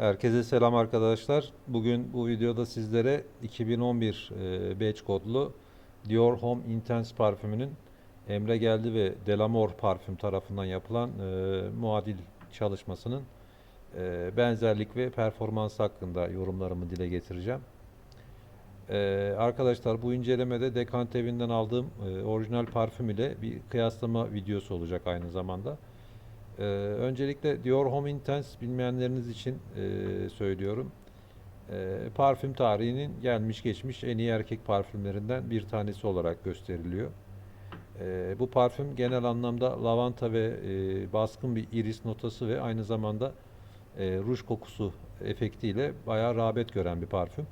Herkese selam arkadaşlar. Bugün bu videoda sizlere 2011 e, batch kodlu Dior Homme Intense parfümünün Emre Geldi ve Delamore parfüm tarafından yapılan e, muadil çalışmasının e, benzerlik ve performans hakkında yorumlarımı dile getireceğim. E, arkadaşlar bu incelemede Dekant evinden aldığım e, orijinal parfüm ile bir kıyaslama videosu olacak aynı zamanda. Ee, öncelikle Dior Homme Intense bilmeyenleriniz için e, söylüyorum. Ee, parfüm tarihinin gelmiş geçmiş en iyi erkek parfümlerinden bir tanesi olarak gösteriliyor. Ee, bu parfüm genel anlamda lavanta ve e, baskın bir iris notası ve aynı zamanda e, ruj kokusu efektiyle bayağı rağbet gören bir parfüm.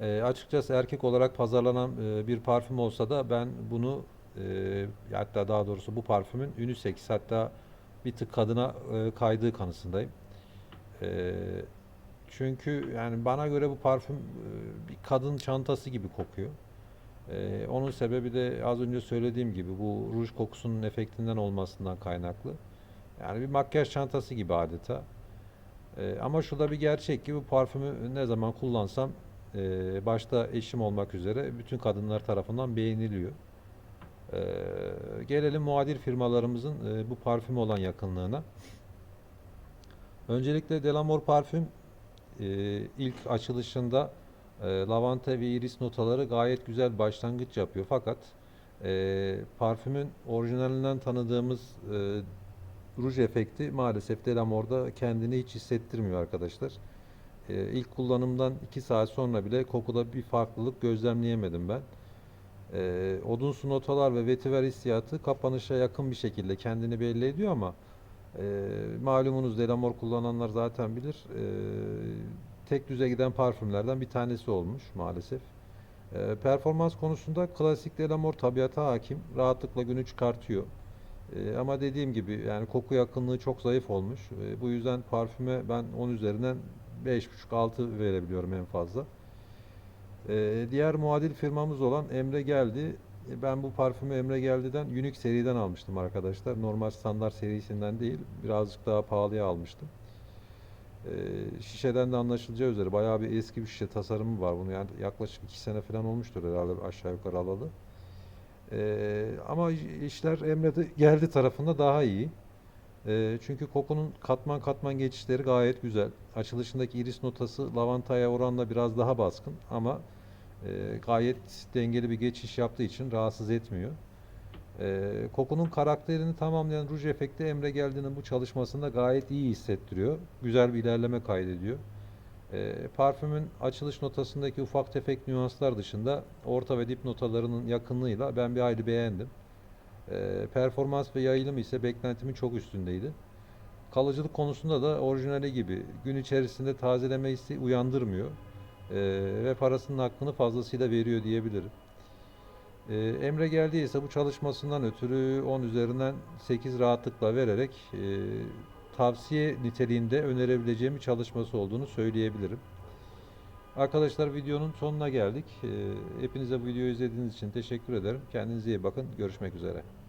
E, açıkçası erkek olarak pazarlanan e, bir parfüm olsa da ben bunu e, hatta daha doğrusu bu parfümün unisex hatta bir tık kadına e, kaydığı kanısındayım. E, çünkü yani bana göre bu parfüm e, bir kadın çantası gibi kokuyor. E, onun sebebi de az önce söylediğim gibi bu ruj kokusunun efektinden olmasından kaynaklı. Yani bir makyaj çantası gibi adeta. E, ama şu bir gerçek ki bu parfümü ne zaman kullansam e, başta eşim olmak üzere bütün kadınlar tarafından beğeniliyor. E, gelelim muadil firmalarımızın e, bu parfüme olan yakınlığına. Öncelikle Delamore parfüm e, ilk açılışında e, lavanta ve iris notaları gayet güzel başlangıç yapıyor. Fakat e, parfümün orijinalinden tanıdığımız e, ruj efekti maalesef Delamore'da kendini hiç hissettirmiyor arkadaşlar. E, ilk kullanımdan 2 saat sonra bile kokuda bir farklılık gözlemleyemedim ben. E, odunsu notalar ve vetiver hissiyatı kapanışa yakın bir şekilde kendini belli ediyor ama e, malumunuz Delamore kullananlar zaten bilir. E, tek düze giden parfümlerden bir tanesi olmuş maalesef. E, performans konusunda klasik Delamore tabiata hakim. Rahatlıkla günü çıkartıyor. E, ama dediğim gibi yani koku yakınlığı çok zayıf olmuş. E, bu yüzden parfüme ben 10 üzerinden 5.5-6 verebiliyorum en fazla. E, diğer muadil firmamız olan Emre Geldi. E, ben bu parfümü Emre Geldi'den Unique seriden almıştım arkadaşlar. Normal standart serisinden değil. Birazcık daha pahalıya almıştım. E, şişeden de anlaşılacağı üzere bayağı bir eski bir şişe tasarımı var. Bunu yani yaklaşık 2 sene falan olmuştur herhalde aşağı yukarı alalı. E, ama işler Emre Geldi tarafında daha iyi. E, çünkü kokunun katman katman geçişleri gayet güzel. Açılışındaki iris notası lavantaya oranla biraz daha baskın ama e, gayet dengeli bir geçiş yaptığı için rahatsız etmiyor. E, kokunun karakterini tamamlayan ruj efekti Emre Geldi'nin bu çalışmasında gayet iyi hissettiriyor. Güzel bir ilerleme kaydediyor. E, parfümün açılış notasındaki ufak tefek nüanslar dışında orta ve dip notalarının yakınlığıyla ben bir ayrı beğendim. Performans ve yayılım ise beklentimin çok üstündeydi. Kalıcılık konusunda da orijinali gibi gün içerisinde tazeleme hissi uyandırmıyor. E, ve parasının hakkını fazlasıyla veriyor diyebilirim. E, Emre geldi ise bu çalışmasından ötürü 10 üzerinden 8 rahatlıkla vererek e, tavsiye niteliğinde önerebileceğim bir çalışması olduğunu söyleyebilirim. Arkadaşlar videonun sonuna geldik. E, hepinize bu videoyu izlediğiniz için teşekkür ederim. Kendinize iyi bakın. Görüşmek üzere.